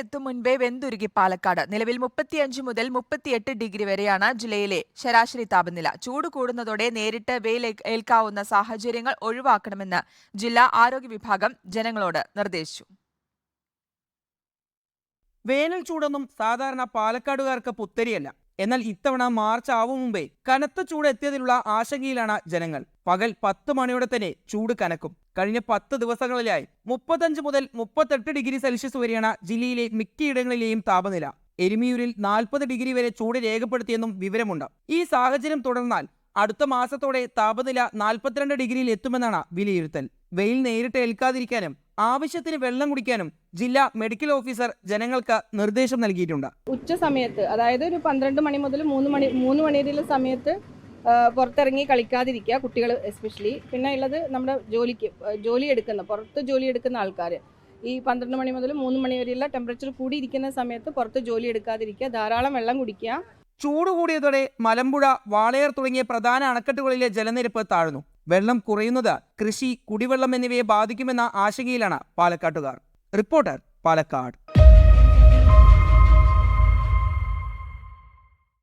എത്തും മുൻപേ വെന്തുരുകി പാലക്കാട്. നിലവിൽ മുപ്പത്തിയഞ്ച് മുതൽ മുപ്പത്തിയെട്ട് ഡിഗ്രി വരെയാണ് ജില്ലയിലെ ശരാശരി താപനില. ചൂട് കൂടുന്നതോടെ നേരിട്ട് വെയിൽ ഏൽക്കാവുന്ന സാഹചര്യങ്ങൾ ഒഴിവാക്കണമെന്ന് ജില്ലാ ആരോഗ്യ വിഭാഗം ജനങ്ങളോട് നിർദ്ദേശിച്ചു. വേനൽ ചൂടൊന്നും സാധാരണ പാലക്കാടുകാർക്ക് പുത്തരിയല്ല. എന്നാൽ ഇത്തവണ മാർച്ച് ആവും മുമ്പേ കനത്ത ചൂട് എത്തിയതിലുള്ള ആശങ്കയിലാണ് ജനങ്ങൾ. പകൽ പത്ത് മണിയോടെ തന്നെ ചൂട് കനക്കും. കഴിഞ്ഞ പത്ത് ദിവസങ്ങളിലായി മുപ്പത്തഞ്ച് മുതൽ മുപ്പത്തെട്ട് ഡിഗ്രി സെൽഷ്യസ് വരെയാണ് ജില്ലയിലെ മിക്കയിടങ്ങളിലെയും താപനില. എരുമിയൂരിൽ നാൽപ്പത് ഡിഗ്രി വരെ ചൂട് രേഖപ്പെടുത്തിയെന്നും വിവരമുണ്ട്. ഈ സാഹചര്യം തുടർന്നാൽ അടുത്ത മാസത്തോടെ താപനില നാൽപ്പത്തിരണ്ട് ഡിഗ്രിയിൽ എത്തുമെന്നാണ് വിലയിരുത്തൽ. വെയിൽ നേരിട്ട് ഏൽക്കാതിരിക്കാനും ആവശ്യത്തിന് വെള്ളം കുടിക്കാനും ജില്ലാ മെഡിക്കൽ ഓഫീസർ ജനങ്ങൾക്ക് നിർദ്ദേശം നൽകിയിട്ടുണ്ട്. ഉച്ച സമയത്ത് അതായത് ഒരു പന്ത്രണ്ട് മണി മുതൽ മൂന്ന് മണി മൂന്ന് മണി വരെയുള്ള സമയത്ത് പുറത്തിറങ്ങി കളിക്കാതിരിക്കുക കുട്ടികൾ എസ്പെഷ്യലി പിന്നെ ഉള്ളത് നമ്മുടെ ജോലിക്ക് ജോലി എടുക്കുന്ന പുറത്ത് ജോലി എടുക്കുന്ന ആൾക്കാർ. ഈ പന്ത്രണ്ട് മണി മുതൽ മൂന്ന് മണി വരെയുള്ള ടെമ്പറേച്ചർ കൂടിയിരിക്കുന്ന സമയത്ത് പുറത്ത് ജോലി എടുക്കാതിരിക്കുക ധാരാളം വെള്ളം കുടിക്കുക. ചൂട് കൂടിയതോടെ മലമ്പുഴ വാളയാർ തുടങ്ങിയ പ്രധാന അണക്കെട്ടുകളിലെ ജലനിരപ്പ് താഴ്ന്നു. വെള്ളം കുറയുന്നത് കൃഷി കുടിവെള്ളം എന്നിവയെ ബാധിക്കുമെന്ന ആശങ്കയിലാണ് പാലക്കാട്ടുകാർ. റിപ്പോർട്ടർ പാലക്കാട്.